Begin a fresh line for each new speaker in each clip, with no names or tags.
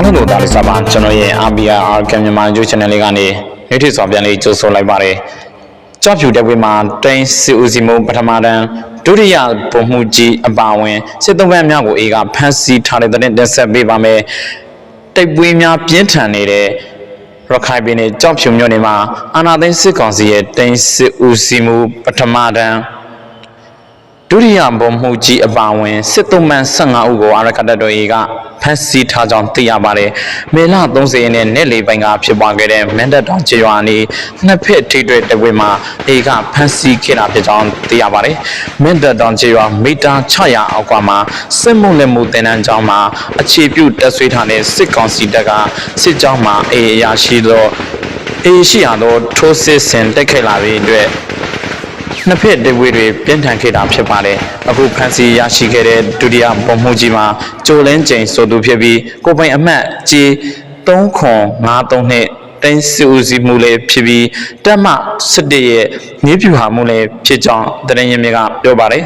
အားလုံးကိုတားလို့စပါကျွန်တော်ရဲ့ RBR ကမြန်မာ YouTube channel လေးကနေနေ့ထစ်စွာပြန်လေးကြိုဆိုလိုက်ပါတယ်ကြော့ဖြူတက်ဝေးမှာတိုင်းစီဦးစီမုံပထမတန်းဒုတိယဗိုလ်မှူးကြီးအပါဝင်စစ်သုံးပန်းများကိုအေကဖမ်းဆီးထားတဲ့တဲ့တင်ဆက်ပေးပါမယ်တိုက်ပွဲများပြင်းထန်နေတဲ့ရခိုင်ပြည်နယ်ကြော့ဖြူမြို့နယ်မှာအာနာသိန်းစစ်ကောင်စီရဲ့တိုင်းစစ်ဦးစီးမှုပထမတန်း ဒုတိယဗိုလ်မှူးကြီးအပါဝင်စစ်သုံးပန်း15ဦးကိုအာရကတတော်အေကဖမ်းဆီးထားကြောင်းသိရပါတယ်။မေလ30ရက်နေ့နေ့လယ်ပိုင်းကဖြစ်ပွားခဲ့တဲ့မန်တပ်တောင်ကျေးရွာနေနှစ်ဖက်ထိတွေ့တပွဲမှာအေကဖမ်းဆီးခဲ့တာဖြစ်ကြောင်းသိရပါတယ်။မန်တပ်တောင်ကျေးရွာမီတာ600အောက်ကမှာစစ်မှုလက်မှုတင်နန်းကျောင်းမှာအခြေပြုတက်ဆွေးထားတဲ့စစ်ကောင်စီတပ်ကစစ်ကြောင်းမှာအေအရာရှိသောအေရှိရသောထိုးစစ်ဆင်တက်ခဲ့လာပြီးအတွက် နှစ်ဖက်ဒေဝေတွေပြင်းထန်ခဲ့တာဖြစ်ပါတယ်အခုဖန်စီရရှိခဲ့တဲ့ဒုတိယပုံမှုကြီးမှာကြိုလင်းကျိန်ဆိုသူဖြစ်ပြီးကိုပိုင်အမှတ်ကြီး3ခွန်53နှစ်တိုင်းစီဦးစီးမှုလည်းဖြစ်ပြီးတက်မ17ရဲ့မြေပြူဟာမှုလည်းဖြစ်ကြောင်းတရင်ရင်မြကပြောပါတယ်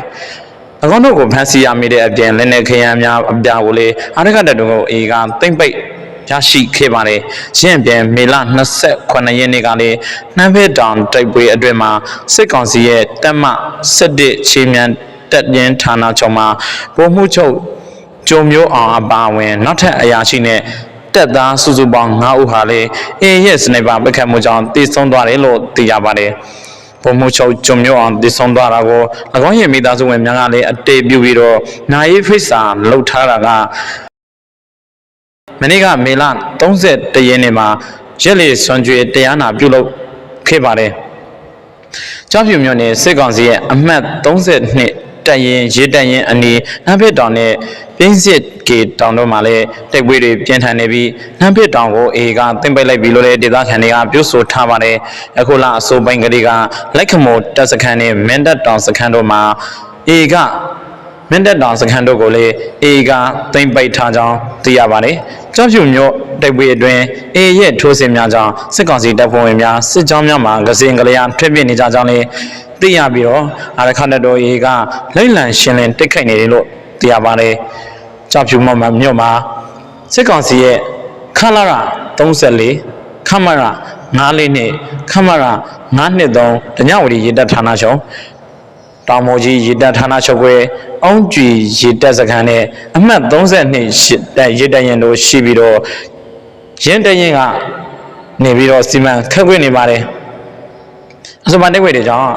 အကောင့်တို့ကိုဖန်စီရမိတဲ့အပြင်လက်နေခရမ်းများအပြာကိုလေအာရကတတုံကိုအေကတိမ့်ပိတ် ရရှိခဲ့ပါတယ်။ရှင်းပြန်မေလ28ရက်နေ့ကလည်းနှမ်းဖက်တောင်တိုက်ပွဲအတွင်းမှာစစ်ကောင်စီရဲ့တပ်မ17ချေမြန်တပ်ရင်းဌာနချုပ်မှာပုံမှုချုပ်ကျုံမျိုးအောင်အပါအဝင်နောက်ထပ်အရာရှိနဲ့တပ်သားစုစုပေါင်း9ဦးဟာလည်းအင်းရဲ့စနိပါပစ်ခတ်မှုကြောင့်တည်ဆုံသွားတယ်လို့သိရပါတယ်။ပုံမှုချုပ်ကျုံမျိုးအောင်တည်ဆုံသွားတာကို၎င်းရဲ့မိသားစုဝင်များကလည်းအတေပြုပြီးတော့နိုင်ဖိတ်စာလှုပ်ထားတာက မနေ့ကမေလ31ရက်နေ့မှာရက်လေစွန်ကြွေတရားနာပြုလုပ်ခဲ့ပါတယ်။ကြောက်ဖြူမြို့နယ်စစ်ကောင်စီရဲ့အမှတ်32တပ်ရင်ရေးတပ်ရင်အနီးနန်းဖစ်တောင်နဲ့ပြင်းစစ်ကေတောင်တို့မှာလည်းတိုက်ပွဲတွေပြင်းထန်နေပြီးနန်းဖစ်တောင်ကိုအေကတင်ပိတ်လိုက်ပြီလို့လည်းဒေသခံတွေကပြောဆိုထားပါတယ်။အခုလအစိုးပိုင်းကလေးကလက်ခမိုတပ်စခန်းနဲ့မင်းတပ်တောင်စခန်းတို့မှာအေကမင်းတပ်တောင်စခန်းတို့ကိုလည်းအေကသိမ့်ပိတ်ထားကြောင်းသိရပါတယ်။ ကြောက်ဖြူမြို့တိုက်ပွဲအတွင်းအေရဲ့ထိုးစစ်များကြောင့်စစ်ကောင်စီတပ်ဖွဲ့ဝင်များစစ်ကြောင်းများမှာကစင်ကလေးအားထွက်ပြေးနေကြကြောင်းလည်းသိရပြီးတော့အာရခတ်တော်အေကလိမ့်လံရှင်းလင်းတိတ်ခိုက်နေတယ်လို့သိရပါတယ်။ကြောက်ဖြူမြို့မှာမြို့မှာစစ်ကောင်စီရဲ့ခလာရ34ခမရ94နဲ့ခမရ923တညဝတီရေတပ်ဌာနချုပ် တောင်မောကြီးရေတပ်ဌာနချုပ်ခွဲအုံးကြည်ရေတပ်စခန်းနဲ့အမှတ်32ရှစ်တပ်ရေတပ်ရင်တို့ရှိပြီးတော့ရင်တရင်ကနေပြီးတော့စီမံခက်ခွင့်နေပါတယ်အစမတက်ခွေတွေကြောင့်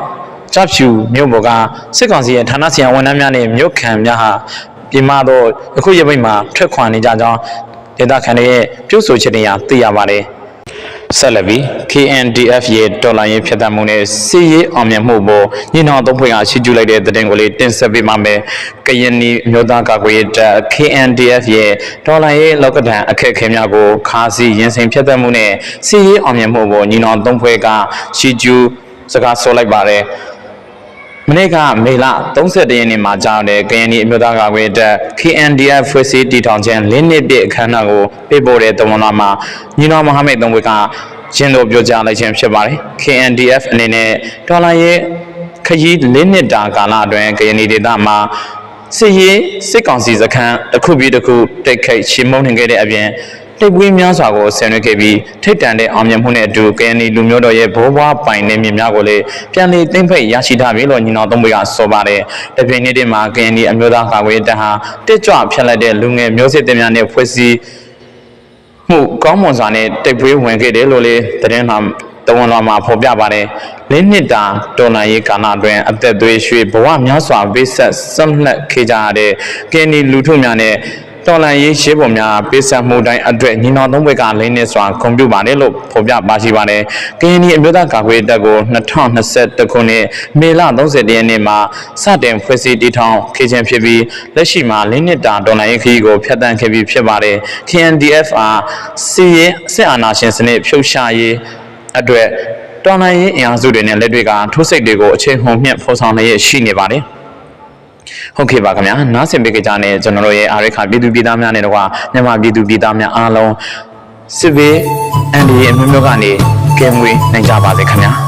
ကြဖြူမြို့ပေါ်ကစစ်ကောင်စီရဲ့ဌာနဆိုင်ရာဝန်ထမ်းများနဲ့မြို့ခံများဟာပြည်မတော့အခုရပိတ်မှာထွက်ခွာနေကြကြောင်းဒေသခံတွေရဲ့ပြုဆိုချက်တွေအရသိရပါတယ် ဆက်လက်ပြီး KNDF ရဲ့တော်လိုင်းရေးဖြတ်သန်းမှုနဲ့စီရေးအောင်မြင်မှုပေါ်ညီနောင်သုံးဖွဲ့ကရှိကျူလိုက်တဲ့သတင်းကိုလေးတင်ဆက်ပေးပါမယ်။ကရင်နီမြို့သားကာကွယ်ရေးတပ် KNDF ရဲ့တော်လိုင်းရေးလောက်ကဒဏ်အခက်အခဲများကိုခါးစီရင်ဆိုင်ဖြတ်သန်းမှုနဲ့စီရေးအောင်မြင်မှုပေါ်ညီနောင်သုံးဖွဲ့ကရှိကျူစကားဆိုလိုက်ပါတယ်။ မနေ့ကမေလ31ရက်နေ့မှာကြောင်းတဲ့ကရင်နီအမျိုးသားကာကွယ်တပ် KNDF ဖွဲ့စည်းတည်ထောင်ခြင်းလင်းနှစ်ပြည့်အခမ်းအနားကိုပေးပို့တဲ့တဝန်လာမှာညီနောင်မဟာမိတ်သုံးဘက်ကရင်းတို့ပြောကြားလိုက်ခြင်းဖြစ်ပါတယ် KNDF အနေနဲ့ဒေါ်လာရဲ့ခရီးလင်းနှစ်တာကာလအတွင်းကရင်နီဒေသမှာစစ်ရေးစစ်ကောင်စီစခန်းတစ်ခုပြီးတစ်ခုတိတ်ခိတ်ရှင်းမုံနေခဲ့တဲ့အပြင် တိတ်ပွေးများစွာကိုဆင်နွှဲခဲ့ပြီးထိတ်တန်တဲ့အောင်မြင်မှုနဲ့အတူကရင်နီလူမျိုးတော်ရဲ့ဘိုးဘွားပိုင်နေမြင်များကိုလည်းပြန်လည်သိမ့်ဖိတ်ရရှိထားပြီလို့ညီနောင်သုံးပွေကဆိုပါတယ်။တပြိုင်နက်တည်းမှာကရင်နီအမျိုးသားကာကွယ်ရေးတပ်ဟာတက်ကြွဖြတ်လက်တဲ့လူငယ်မျိုးစစ်တင်များနဲ့ဖွဲ့စည်းမှုကောင်းမွန်စွာနဲ့တိတ်ပွေးဝင်ခဲ့တယ်လို့လည်းသတင်းမှတဝန်တော်မှာဖော်ပြပါတယ်။လင်းနှစ်တာတော်လှန်ရေးကာလအတွင်းအသက်သွေးရွှေဘဝများစွာဗိဆက်ဆက်လက်ခေကြရတဲ့ကင်းဒီလူထုများနဲ့ တော်လှန်ရေးရှေးပေါ်များပေးဆက်မှုတိုင်းအတွက်ညီနောင်သုံးဘက်ကလင်းနေစွာကွန်ပျူပါတယ်လို့ဖော်ပြပါရှိပါတယ်။ကင်းဒီအမျိုးသားကာကွယ်တပ်ကို2021ခုနှစ်မေလ30ရက်နေ့မှာစတင်ဖွဲ့စည်းတည်ထောင်ခဲ့ခြင်းဖြစ်ပြီးလက်ရှိမှာလင်းနှစ်တာတော်လှန်ရေးခရီးကိုဖျက်ဆီးခဲ့ပြီးဖြစ်ပါတယ်။ KNDF အားစီရင်စစ်အာဏာရှင်စနစ်ဖြုတ်ချရေးအတွက်တော်လှန်ရေးအင်အားစုတွေနဲ့လက်တွေကထိုးစိတ်တွေကိုအချိန်ဟုန်မြင့်ဖော်ဆောင်နေရရှိနေပါတယ် ဟုတ်ကဲ့ပါခင်ဗျာနားဆင်ပေးကြတဲ့ကျွန်တော်တို့ရဲ့အာရခပြည်သူပြည်သားများနဲ့တော့မြန်မာပြည်သူပြည်သားများအားလုံးစစ်ဘေးအန်ဒီရဲ့အမျိုးမျိုးကနေကဲမွေးနိုင်ကြပါစေခင်ဗျာ